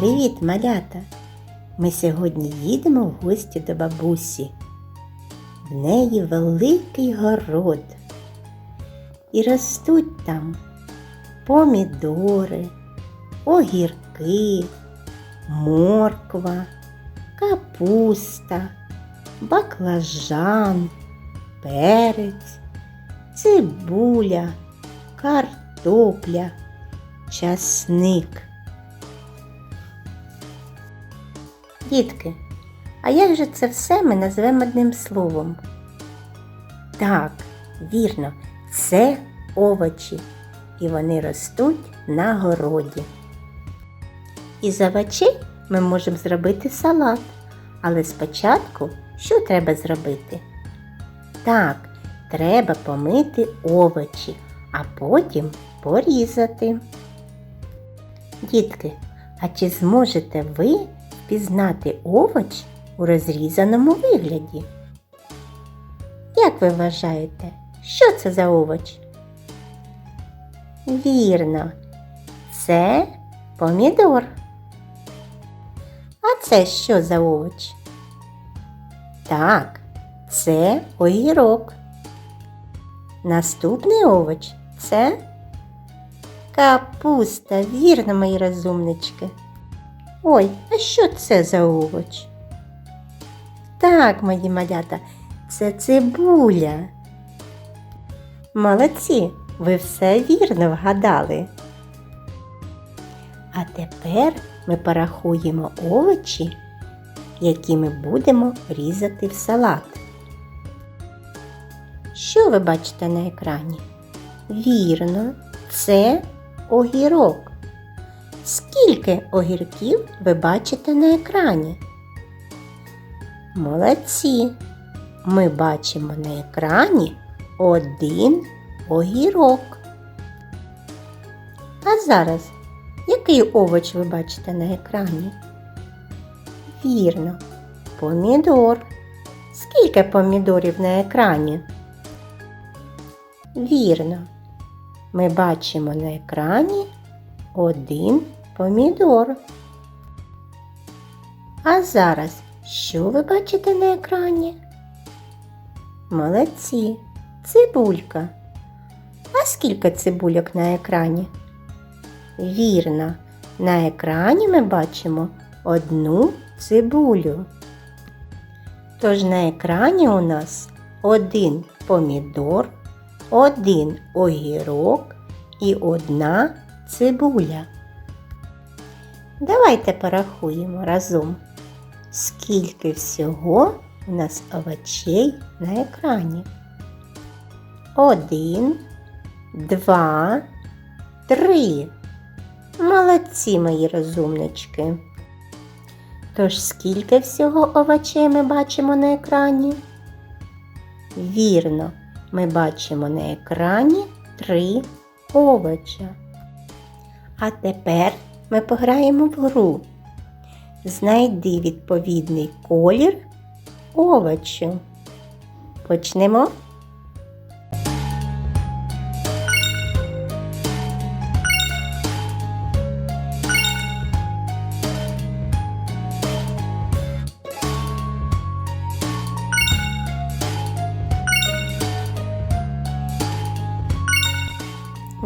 Привіт, малята! Ми сьогодні їдемо в гості до бабусі. В неї великий город. І ростуть там помідори, огірки, морква, капуста, баклажан, перець, цибуля, картопля, часник. Дітки, а як же це все ми назвемо одним словом? Так, вірно, це овочі, і вони ростуть на городі. Із овочей ми можемо зробити салат, але спочатку що треба зробити? Так, треба помити овочі, а потім порізати. Дітки, а чи зможете ви впізнати овоч у розрізаному вигляді? Як ви вважаєте, що це за овоч? Вірно, це помідор. А це що за овоч? Так, це огірок. Наступний овоч це капуста, вірно, мої розумнички. Ой, а що це за овоч? Так, мої малята, це цибуля. Молодці, ви все вірно вгадали. А тепер ми порахуємо овочі, які ми будемо різати в салат. Що ви бачите на екрані? Вірно, це огірок. Скільки огірків ви бачите на екрані? Молодці! Ми бачимо на екрані один огірок. А зараз який овоч ви бачите на екрані? Вірно, помідор. Скільки помідорів на екрані? Вірно. Ми бачимо на екрані один помідор. А зараз що ви бачите на екрані? Молодці, цибулька. А скільки цибульок на екрані? Вірно, на екрані ми бачимо одну цибулю. Тож на екрані у нас один помідор, один огірок і одна цибуля. Давайте порахуємо разом, скільки всього у нас овочей на екрані. Один, два, три. Молодці мої розумнички. Тож скільки всього овочей ми бачимо на екрані? Вірно, ми бачимо на екрані три овоча. А тепер ми пограємо в гру. Знайди відповідний колір овочу. Почнемо.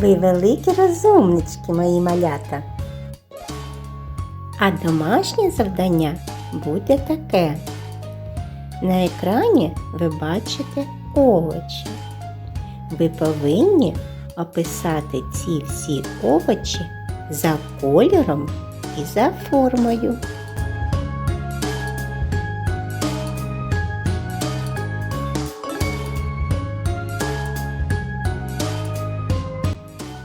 Ви великі розумнички, мої малята. А домашнє завдання буде таке. На екрані ви бачите овочі. Ви повинні описати ці всі овочі за кольором і за формою.